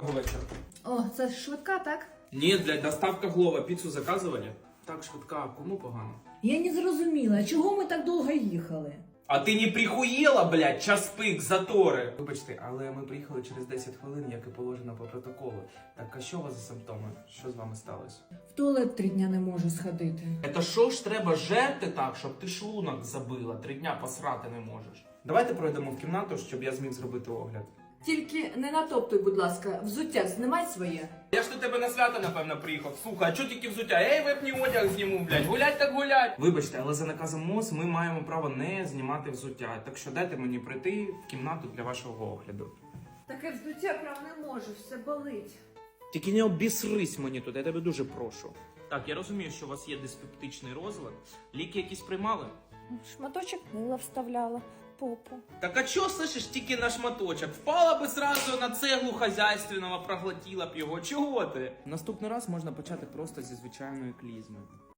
Доброго вечора. О, це швидка, так? Ні, блядь, доставка Глова. Піцу заказували? Так, швидка, а кому погано? Я не зрозуміла, чого ми так довго їхали? А ти не прихуєла, блядь, час пик, затори. Вибачте, але ми приїхали через 10 хвилин, як і положено по протоколу. Так, а що у вас за симптоми? Що з вами сталося? В туалет три дня не можу сходити. Це що ж треба жерти так, щоб ти шлунок забила, три дня посрати не можеш. Давайте пройдемо в кімнату, щоб я зміг зробити огляд. Тільки не натоптуй, будь ласка, взуття знімай своє. Я ж до тебе на свято, напевно, приїхав. Слухай, а чого тільки взуття? Ей, верхній одяг зніму, блядь. Гулять так гулять. Вибачте, але за наказом МОЗ ми маємо право не знімати взуття. Так що дайте мені прийти в кімнату для вашого огляду. Таке взуття прям не можу, все болить. Тільки не обісрись мені тут, я тебе дуже прошу. Так, я розумію, що у вас є диспептичний розлад. Ліки якісь приймали? Шматочок мила вставляла попу. Так а чо слышиш тільки на шматочок? Впала би зразу на цеглу хазяйственного, проглотіла б його. Чого ти? Наступний раз можна почати просто зі звичайної клізми.